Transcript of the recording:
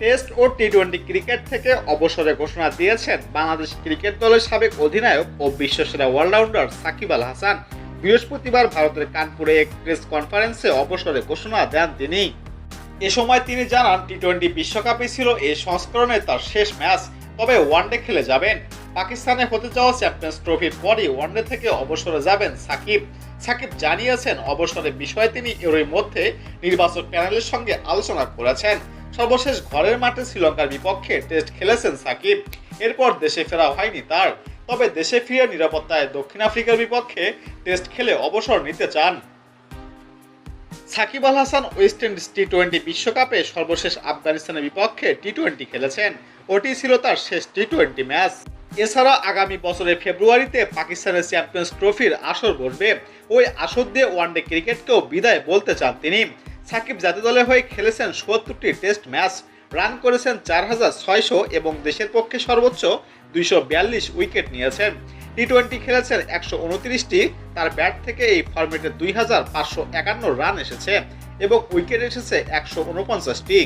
Test ও T twenty cricket থেকে অবসরে ঘোষণা দিয়েছেন বাংলাদেশ ক্রিকেট দলের সাবেক অধিনায়ক ও বিশ্বসেরা অলরাউন্ডার সাকিব আল হাসান। বৃহস্পতিবার ভারতের কানপুরে এক প্রেস কনফারেন্সে অবসরে ঘোষণা দেন তিনি। এ সময় তিনি জানান টি টোয়েন্টি বিশ্বকাপই ছিল এই সংস্করণে তার শেষ ম্যাচ, তবে ওয়ানডে খেলে যাবেন। পাকিস্তানে হতে যাওয়া চ্যাম্পিয়ন্স ট্রফির পরই ওয়ানডে থেকে অবসরে যাবেন সাকিব। সাকিব জানিয়েছেন, অবসরের বিষয়ে তিনি এরই মধ্যে নির্বাচক প্যানেলের সঙ্গে আলোচনা করেছেন। সর্বশেষ ঘরের মাঠে শ্রীলঙ্কার বিপক্ষে টেস্ট খেলেছেন সাকিব। এরপর দেশে ফেরা হয়নি তার। তবে দেশে ফিরে নিরাপত্তায় দক্ষিণ আফ্রিকার বিপক্ষে টেস্ট খেলে অবসর নিতে চান। Shakib Al Hasan West Indies T twenty বিশ্বকাপে সর্বশেষ আফগানিস্তানের বিপক্ষে টি টোয়েন্টি খেলেছেন। ওটি ছিল তার শেষ টি টোয়েন্টি ম্যাচ। এছাড়া আগামী বছরের ফেব্রুয়ারিতে পাকিস্তানের চ্যাম্পিয়ন্স ট্রফির আসর বসবে ওই আসর দিয়ে ওয়ানডে ক্রিকেটকেও বিদায় বলতে চান তিনি। সাকিব জাতীয় দলের হয়ে খেলেছেন সত্তরটি টেস্ট ম্যাচ, রান করেছেন চার হাজার ছয়শো এবং দেশের পক্ষে সর্বোচ্চ দুইশো বিয়াল্লিশ উইকেট নিয়েছেন। টি টোয়েন্টি খেলেছেন একশো উনত্রিশটি, তার ব্যাট থেকে এই ফর্মেটে দুই হাজার পাঁচশো একান্ন রান এসেছে এবং উইকেট এসেছে একশো উনপঞ্চাশটি।